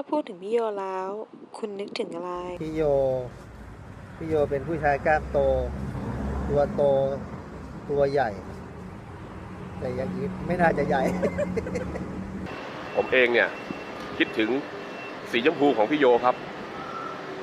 ถ้าพูดถึงพี่โยแล้ว คุณนึกถึงอะไร พี่โย พี่โยเป็นผู้ชายกล้ามโต ตัวโต ตัวใหญ่ แต่อยังนี้ไม่น่าจะใหญ่ ผมเองเนี่ย คิดถึงสีชมพูของพี่โยครับ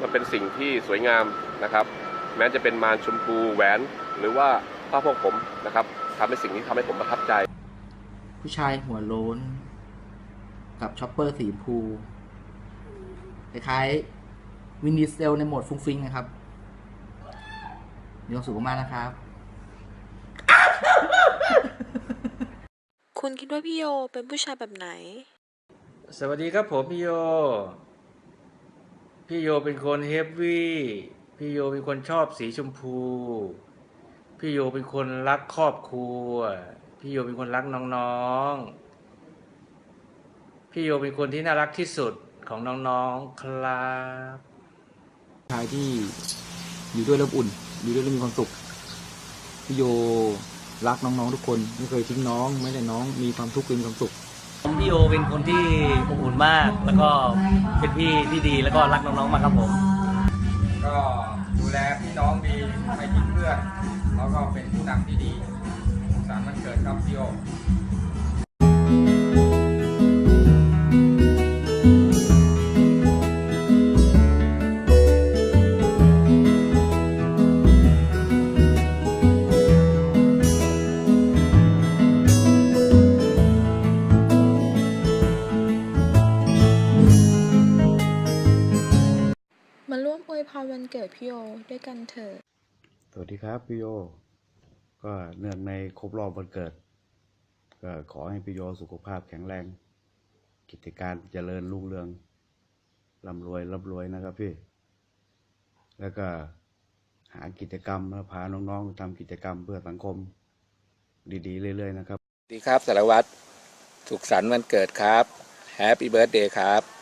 มันเป็นสิ่งที่สวยงามนะครับ แม้จะเป็นมารชมพูแหวน หรือว่าผ้าพวกผมนะครับทำให้สิ่งนี้ทำให้ผมประทับใจ ผู้ชายหัวโล้น กับช็อปเปอร์สีชมพู คล้ายๆวินดีเซลในโหมดฟุ้งฟิ้งนะครับมีความสุขมากๆนะครับ คุณคิดว่าพี่โยเป็นผู้ชายแบบไหน สวัสดีครับผมพี่โย พี่โยเป็นคนเฮฟวี่ พี่โยเป็นคนชอบสีชมพู พี่โยเป็นคนรักครอบครัว พี่โยเป็นคนรักน้องๆ พี่โยเป็นคนที่น่ารักที่สุด ของน้องๆครับชายที่อยู่ด้วยแล้วอบอุ่น อยู่ด้วยแล้วมีความสุขพี่โยรักน้องๆทุกคนไม่เคยทิ้งน้อง ไม่ได้น้องมีความทุกข์มีความสุขพี่โอเป็นคนที่อบอุ่นมาก แล้วก็เป็นพี่ที่ดีแล้วก็รักน้องๆมากครับผม ก็ดูแลพี่น้องดีไม่ทิ้งเพื่อนแล้วก็เป็นผู้นำที่ดีสุขสารวันเกิดครับพี่โอ วยพรวันเกิดพี่โยด้วยกันเถอะ สวัสดีครับพี่โย ก็เนื่องในครบรอบวันเกิด ก็ขอให้พี่โยสุขภาพแข็งแรง กิจการเจริญรุ่งเรืองร่ำรวยร่ำรวยนะครับพี่ แล้วก็หากิจกรรมแล้วพาน้องๆทำกิจกรรมเพื่อสังคม ดีๆ เรื่อยๆนะครับสวัสดีครับสารวัตรสุขสันต์วันเกิดครับแฮปปี้เบิร์ดเดย์ครับ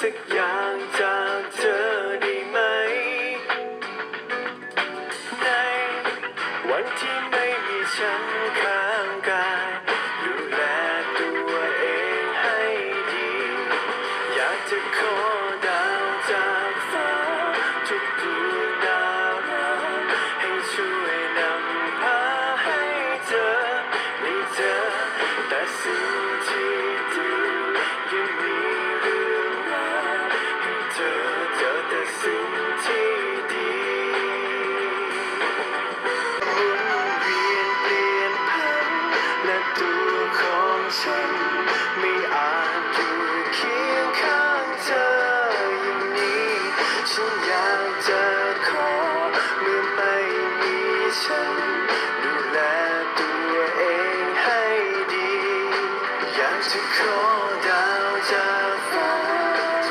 สักอย่างจากเธอได้ไหม ในวันที่ไม่มีฉันข้างกายดูแลตัวเองให้ดี อยากจะขอดาวจากฟ้าทุก ฉันดูแลตัวเองให้ดี อยากจะขอดาวจากฟ้าส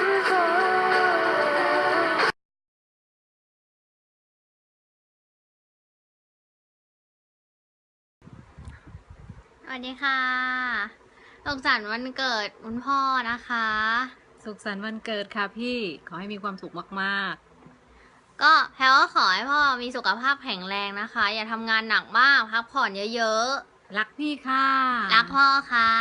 วัสดีค่ะสุขสันต์วันเกิดคุณพ่อนะคะ สุขสันต์วันเกิดค่ะพี่ ขอให้มีความสุขมาก ก็แพลก็ขอให้พ่อมีสุขภาพแข็งแรงนะคะ อย่าทำงานหนักมากพักผ่อนเยอะๆ รักพี่ค่ะๆรักพ่อค่ะ